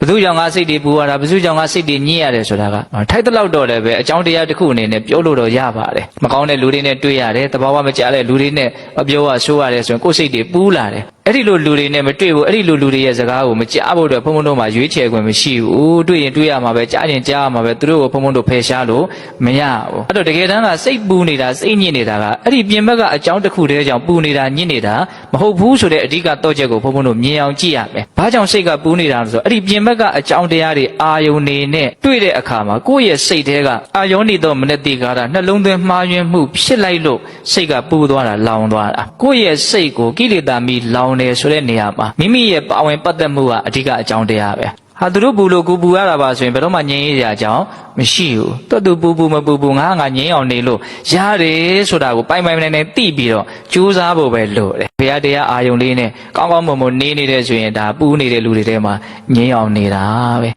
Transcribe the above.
ဘသူကြောင့်ငါစိတ်တွေပူရတာဘသူကြောင့်ငါစိတ်တွေညစ်ရတယ်ဆိုတာကထိုက်တလောက်တော့လည်းပဲအကြောင်းတရားတစ်ခုအနေနဲ့ပြောလို့တော့ရပါတယ်မကောင်းတဲ့လူတွေနဲ့တွေ့ရတယ်တဘာဝမကြတဲ့လူတွေနဲ့မပြောရဆိုးရတယ်ဆိုရင်ကိုယ်စိတ်တွေပူးလာတယ်အဲ့ဒီလိုလူတွေနဲ့မတွေ့ဘူးအဲ့ဒီလိုလူတွေရဲ့စကားကိုမကြားဖို့အတွက်ဘုံဘုံတို့မှာရွေးချယ်ခွင့်မရှိဘူးတွေ့ရင်တွေ့ရမှာပဲကြားရင်ကြားရမှာပဲသူတို့ကိုဘုံဘုံတို့ဖယ်ရှားလို့မရဘူးအဲ့တော့တကယ်တမ်းကစိတ်ပူနေတာစိတ်ညစ်နေတာကအဲ့ဒီပြင်ဘက်ကအကြောင်းတစ်ခုတည်းကြောင့်ပူနေတာညစ်နေတာ မဟုတ်ဘူးဆိုတဲ့အဓိကတော့ချက်ကိုဘုံဘုံတို့မြင်အောင်ကြည့်ရမယ်ဘာကြောင့်စိတ်ကပူနေတာလဲဆိုတော့အဲ့ဒီပြင်ဘက်ကအကြောင်းတရားတွေအာယုန်နေနဲ့တွေ့တဲ့အခါမှာကိုယ့်ရဲ့စိတ်ထဲကအာယုန်နေတော့မနတိကာရနှလုံးသွင်းမှားယွင်းမှုဖြစ်လိုက်လို့စိတ်ကပူသွားတာလောင်သွားတာကိုယ့်ရဲ့စိတ်ကိုကိလေသာမီလောင်နေဆိုတဲ့နေရာမှာမိမိရဲ့ပါဝင်ပတ်သက်မှုကအဓိကအကြောင်းတရားပဲ ဟာသူတို့ပူလို့ကိုပူရတာပါဆိုရင်ဘယ်တော့မှငြင်းရတဲ့အကြောင်းမရှိဘူးတော်သူပူပူမပူပူငါငါငြင်းအောင်နေလို့ရတယ်ဆိုတာကိုပိုင်ပိုင်နိုင်နိုင်သိပြီးတော့ကြိုးစားဖို့ပဲလို့တယ်ဘုရားတရားအာယုံလေးနဲ့ကောင်းကောင်းမွန်မွန်နေနေတဲ့ဆိုရင်ဒါပူနေတဲ့လူတွေထဲမှာငြင်းအောင်နေတာပဲ